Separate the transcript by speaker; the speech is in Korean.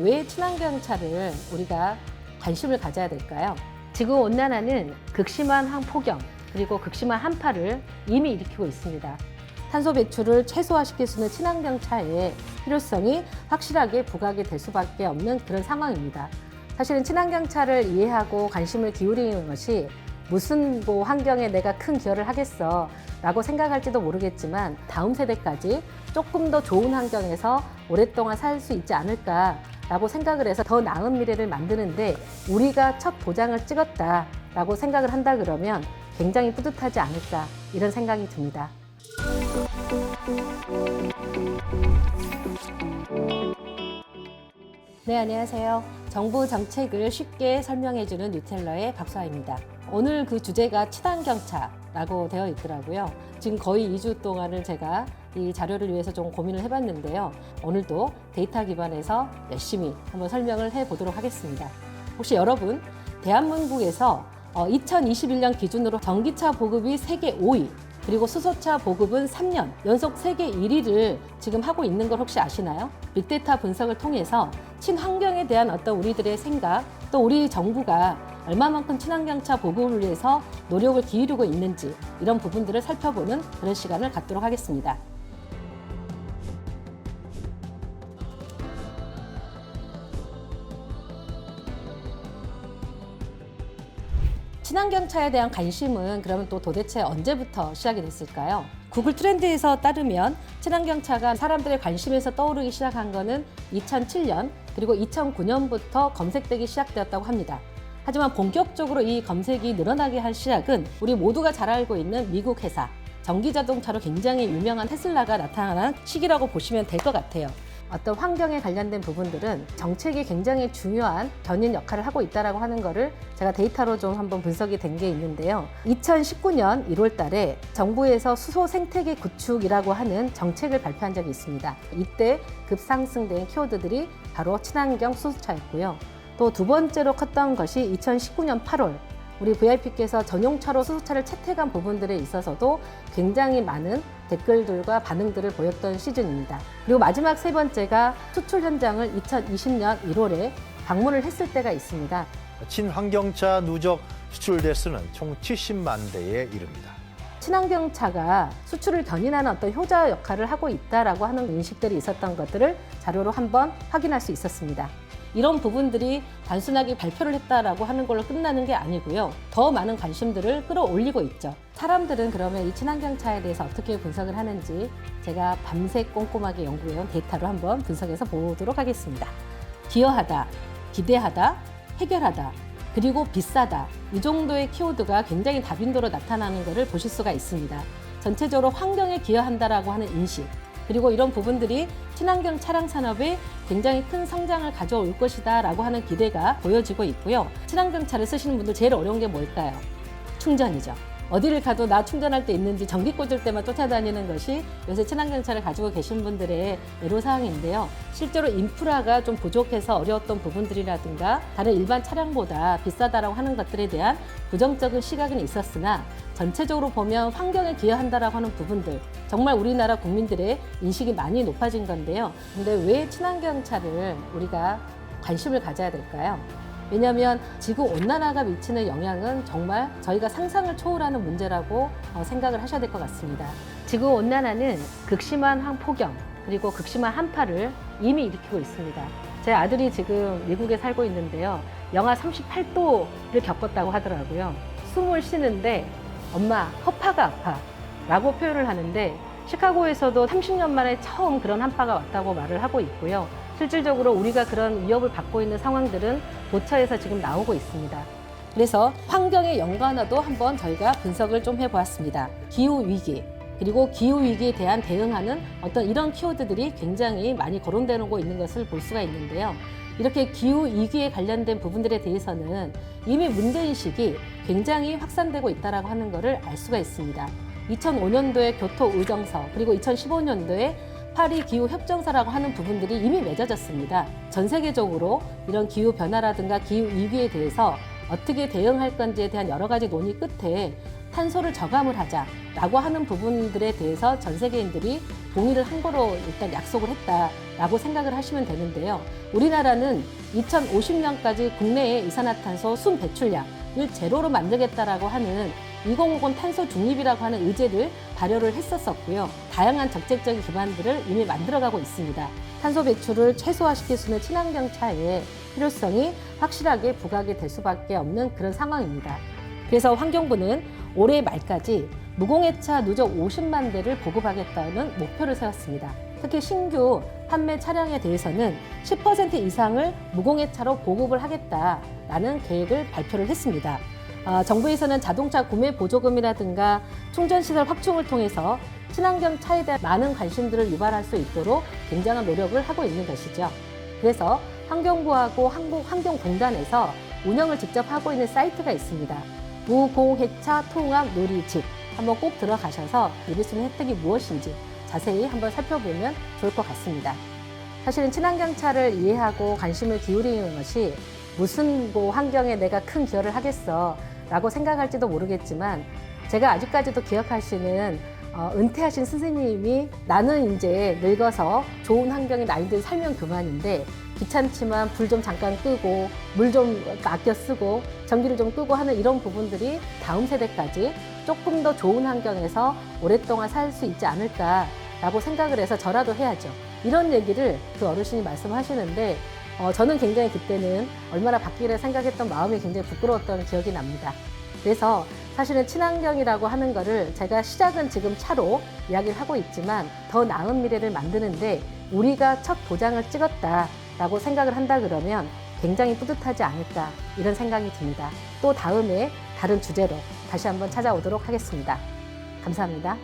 Speaker 1: 왜 친환경 차를 우리가 관심을 가져야 될까요? 지구 온난화는 극심한 항폭염 그리고 극심한 한파를 이미 일으키고 있습니다. 탄소 배출을 최소화시킬 수 있는 친환경 차의 필요성이 확실하게 부각이 될 수밖에 없는 그런 상황입니다. 사실은 친환경 차를 이해하고 관심을 기울이는 것이 무슨 뭐 환경에 내가 큰 기여를 하겠어 라고 생각할지도 모르겠지만 다음 세대까지 조금 더 좋은 환경에서 오랫동안 살 수 있지 않을까 라고 생각을 해서 더 나은 미래를 만드는데 우리가 첫 도장을 찍었다 라고 생각을 한다 그러면 굉장히 뿌듯하지 않을까 이런 생각이 듭니다. 네, 안녕하세요. 정부 정책을 쉽게 설명해주는 뉴텔러의 박수아입니다. 오늘 그 주제가 친환경차 라고 되어 있더라고요. 지금 거의 2주 동안을 제가 이 자료를 위해서 좀 고민을 해봤는데요. 오늘도 데이터 기반에서 열심히 한번 설명을 해보도록 하겠습니다. 혹시 여러분, 대한민국에서 2021년 기준으로 전기차 보급이 세계 5위, 그리고 수소차 보급은 3년 연속 세계 1위를 지금 하고 있는 걸 혹시 아시나요? 빅데이터 분석을 통해서 친환경에 대한 어떤 우리들의 생각, 또 우리 정부가 얼마만큼 친환경차 보급을 위해서 노력을 기울이고 있는지 이런 부분들을 살펴보는 그런 시간을 갖도록 하겠습니다. 친환경차에 대한 관심은 그러면 또 도대체 언제부터 시작이 됐을까요? 구글 트렌드에서 따르면 친환경차가 사람들의 관심에서 떠오르기 시작한 것은 2007년 그리고 2009년부터 검색되기 시작되었다고 합니다. 하지만 본격적으로 이 검색이 늘어나게 할 시작은 우리 모두가 잘 알고 있는 미국 회사 전기 자동차로 굉장히 유명한 테슬라가 나타난 시기라고 보시면 될 것 같아요. 어떤 환경에 관련된 부분들은 정책이 굉장히 중요한 견인 역할을 하고 있다라고 하는 거를 제가 데이터로 좀 한번 분석이 된 게 있는데요. 2019년 1월 달에 정부에서 수소 생태계 구축이라고 하는 정책을 발표한 적이 있습니다. 이때 급상승된 키워드들이 바로 친환경 수소차였고요. 또 두 번째로 컸던 것이 2019년 8월 우리 VIP께서 전용차로 수소차를 채택한 부분들에 있어서도 굉장히 많은 댓글들과 반응들을 보였던 시즌입니다. 그리고 마지막 세 번째가 수출 현장을 2020년 1월에 방문을 했을 때가 있습니다.
Speaker 2: 친환경차 누적 수출 대수는 총 70만 대에 이릅니다.
Speaker 1: 친환경차가 수출을 견인하는 어떤 효자 역할을 하고 있다라고 하는 인식들이 있었던 것들을 자료로 한번 확인할 수 있었습니다. 이런 부분들이 단순하게 발표를 했다라고 하는 걸로 끝나는 게 아니고요. 더 많은 관심들을 끌어올리고 있죠. 사람들은 그러면 이 친환경 차에 대해서 어떻게 분석을 하는지 제가 밤새 꼼꼼하게 연구해온 데이터로 한번 분석해서 보도록 하겠습니다. 기여하다, 기대하다, 해결하다, 그리고 비싸다. 이 정도의 키워드가 굉장히 다빈도로 나타나는 것을 보실 수가 있습니다. 전체적으로 환경에 기여한다라고 하는 인식, 그리고 이런 부분들이 친환경 차량 산업에 굉장히 큰 성장을 가져올 것이다라고 하는 기대가 보여지고 있고요. 친환경 차를 쓰시는 분들 제일 어려운 게 뭘까요? 충전이죠. 어디를 가도 나 충전할 때 있는지 전기 꽂을 때만 쫓아다니는 것이 요새 친환경 차를 가지고 계신 분들의 애로사항인데요. 실제로 인프라가 좀 부족해서 어려웠던 부분들이라든가 다른 일반 차량보다 비싸다라고 하는 것들에 대한 부정적인 시각은 있었으나 전체적으로 보면 환경에 기여한다라고 하는 부분들 정말 우리나라 국민들의 인식이 많이 높아진 건데요. 근데 왜 친환경 차를 우리가 관심을 가져야 될까요? 왜냐하면 지구 온난화가 미치는 영향은 정말 저희가 상상을 초월하는 문제라고 어, 생각을 하셔야 될 것 같습니다. 지구 온난화는 극심한 항폭염 그리고 극심한 한파를 이미 일으키고 있습니다. 제 아들이 지금 미국에 살고 있는데요. 영하 38도를 겪었다고 하더라고요. 숨을 쉬는데 엄마 허파가 아파 라고 표현을 하는데 시카고에서도 30년 만에 처음 그런 한파가 왔다고 말을 하고 있고요. 실질적으로 우리가 그런 위협을 받고 있는 상황들은 도처에서 지금 나오고 있습니다. 그래서 환경의 연관어도 한번 저희가 분석을 좀 해보았습니다. 기후 위기 그리고 기후 위기에 대한 대응하는 어떤 이런 키워드들이 굉장히 많이 거론되고 있는 것을 볼 수가 있는데요. 이렇게 기후 위기에 관련된 부분들에 대해서는 이미 문제인식이 굉장히 확산되고 있다고 하는 것을 알 수가 있습니다. 2005년도에 교토 의정서 그리고 2015년도에 파리 기후 협정서라고 하는 부분들이 이미 맺어졌습니다. 전 세계적으로 이런 기후 변화라든가 기후 위기에 대해서 어떻게 대응할 건지에 대한 여러 가지 논의 끝에 탄소를 저감을 하자라고 하는 부분들에 대해서 전 세계인들이 동의를 한 거로 일단 약속을 했다라고 생각을 하시면 되는데요. 우리나라는 2050년까지 국내의 이산화탄소 순 배출량을 제로로 만들겠다라고 하는 2050 탄소 중립이라고 하는 의제를 발효를 했었었고요. 다양한 정책적인 기반들을 이미 만들어가고 있습니다. 탄소 배출을 최소화시킬 수 있는 친환경 차의 필요성이 확실하게 부각이 될 수밖에 없는 그런 상황입니다. 그래서 환경부는 올해 말까지 무공해차 누적 50만 대를 보급하겠다는 목표를 세웠습니다. 특히 신규 판매 차량에 대해서는 10% 이상을 무공해차로 보급을 하겠다라는 계획을 발표를 했습니다. 어, 정부에서는 자동차 구매 보조금이라든가 충전시설 확충을 통해서 친환경 차에 대한 많은 관심들을 유발할 수 있도록 굉장한 노력을 하고 있는 것이죠. 그래서 환경부하고 한국환경공단에서 운영을 직접 하고 있는 사이트가 있습니다. 무공해차 통합 놀이집 한번 꼭 들어가셔서 누릴 수 있는 혜택이 무엇인지 자세히 한번 살펴보면 좋을 것 같습니다. 사실은 친환경 차를 이해하고 관심을 기울이는 것이 무슨 뭐 환경에 내가 큰 기여를 하겠어 라고 생각할지도 모르겠지만 제가 아직까지도 기억하시는 어, 은퇴하신 스승님이 나는 이제 늙어서 좋은 환경에 나이들 살면 그만인데 귀찮지만 불 좀 잠깐 끄고 물 좀 아껴 쓰고 전기를 좀 끄고 하는 이런 부분들이 다음 세대까지 조금 더 좋은 환경에서 오랫동안 살 수 있지 않을까라고 생각을 해서 저라도 해야죠. 이런 얘기를 그 어르신이 말씀하시는데 어, 저는 굉장히 그때는 얼마나 바뀌기를 생각했던 마음이 굉장히 부끄러웠던 기억이 납니다. 그래서 사실은 친환경이라고 하는 거를 제가 시작은 지금 차로 이야기를 하고 있지만 더 나은 미래를 만드는데 우리가 첫 도장을 찍었다 라고 생각을 한다 그러면 굉장히 뿌듯하지 않을까 이런 생각이 듭니다. 또 다음에 다른 주제로 다시 한번 찾아오도록 하겠습니다. 감사합니다.